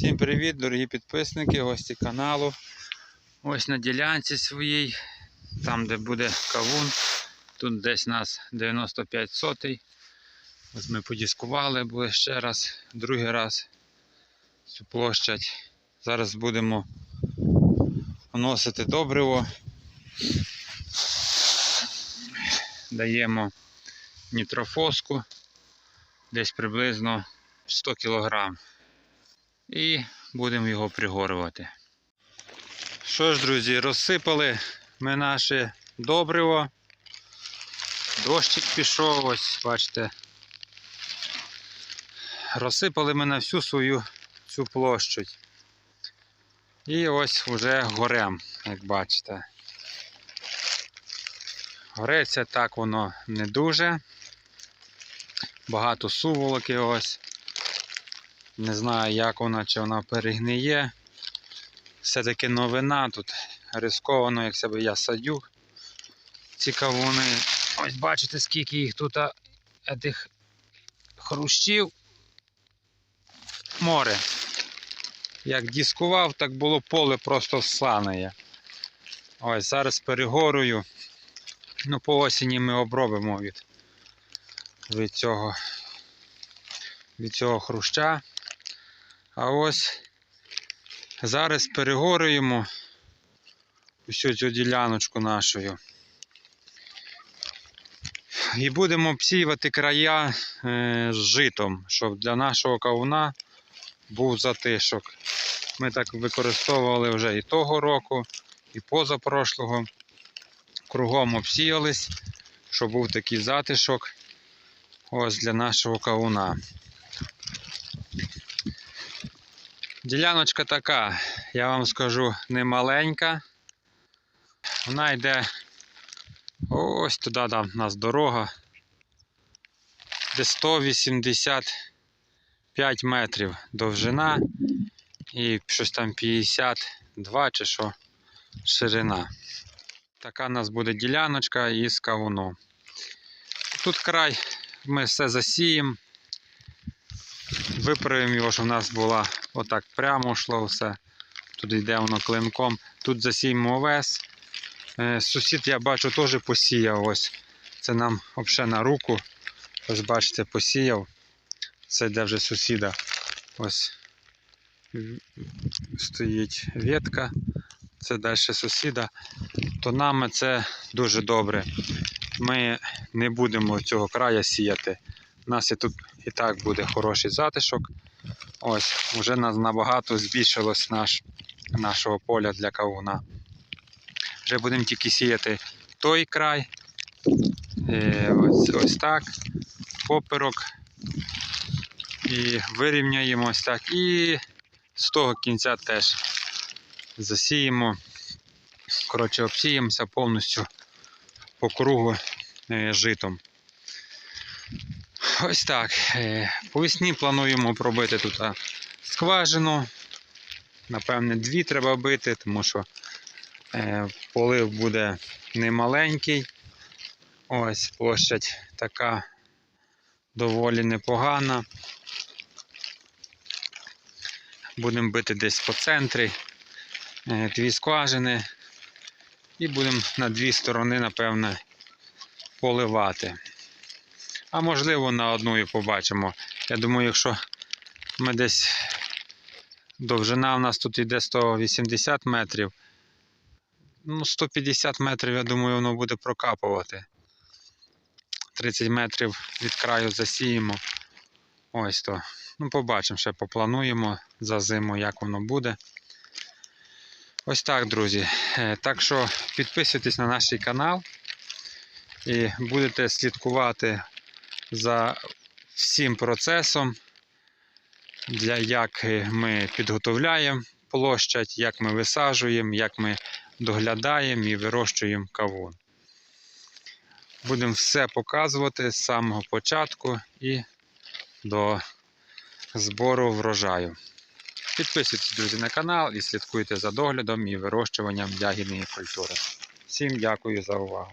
Всім привіт, дорогі підписники, гості каналу. Ось на ділянці своїй, там де буде кавун. Тут десь нас 95 сотий. Ось ми подіскували, були ще раз, другий раз цю площадь. Зараз будемо вносити добриво. Даємо нітрофоску десь приблизно 100 кг. І будемо його пригорювати. Що ж, друзі, розсипали ми наше добриво. Дощик пішов, ось, бачите. Розсипали ми на всю свою цю площу. І ось вже горем, як бачите. Гореться так воно не дуже. Багато суволоки ось. Не знаю, як вона, чи вона перегниє. Все-таки новина тут рисковано, як себе я садю. Ці кавуни. Ось бачите, скільки їх тут тих хрущів. Море. Як дискував, так було поле просто всане. Ось зараз перегорую. Ну, по осені ми обробимо від, від цього від цього хруща. А ось зараз перегорюємо усю цю діляночку нашою. І будемо обсіювати края е, з житом, щоб для нашого кавуна був затишок. Ми так використовували вже і того року, і позапрошлого. Кругом обсіялись, щоб був такий затишок ось для нашого кавуна. Діляночка така, я вам скажу, не маленька. Вона йде ось туди там у нас дорога. Де 185 метрів довжина і щось там 52 чи що ширина. Така у нас буде діляночка із кавуном. Тут край ми все засіємо. Виправимо його, щоб в нас була отак прямо йшло все. Тут йде воно клинком. Тут засіємо овес. Е, Сусід, я бачу, теж посіяв. Ось. Це нам взагалі на руку. Ось бачите, посіяв. Це йде вже сусіда. Ось стоїть ветка. Це далі сусіда. То нам це дуже добре. Ми не будемо цього краю сіяти. У нас і тут і так буде хороший затишок. Ось, вже нас набагато збільшилось наш, нашого поля для кавуна. Вже будемо тільки сіяти той край. Е, ось, ось так. Поперок. І вирівняємо ось так. І з того кінця теж засіємо. Коротше, обсіємося повністю по кругу е, житом. Ось так. Е, По весні плануємо пробити тут скважину. Напевне, дві треба бити, тому що е, полив буде немаленький. Ось площадь така доволі непогана. Будемо бити десь по центрі. Е, Дві скважини. І будемо на дві сторони, напевне, поливати. А можливо на одну і побачимо. Я думаю, якщо ми десь довжина у нас тут йде 180 метрів. Ну, 150 метрів, я думаю, воно буде прокапувати. 30 метрів від краю засіємо. Ось то. Ну, побачимо, ще поплануємо за зиму, як воно буде. Ось так, друзі. Е, Так що підписуйтесь на наш канал і будете слідкувати за всім процесом, для як ми підготовляємо площадь, як ми висаджуємо, як ми доглядаємо і вирощуємо кавун. Будемо все показувати з самого початку і до збору врожаю. Підписуйтесь, друзі, на канал і слідкуйте за доглядом і вирощуванням ягідної культури. Всім дякую за увагу.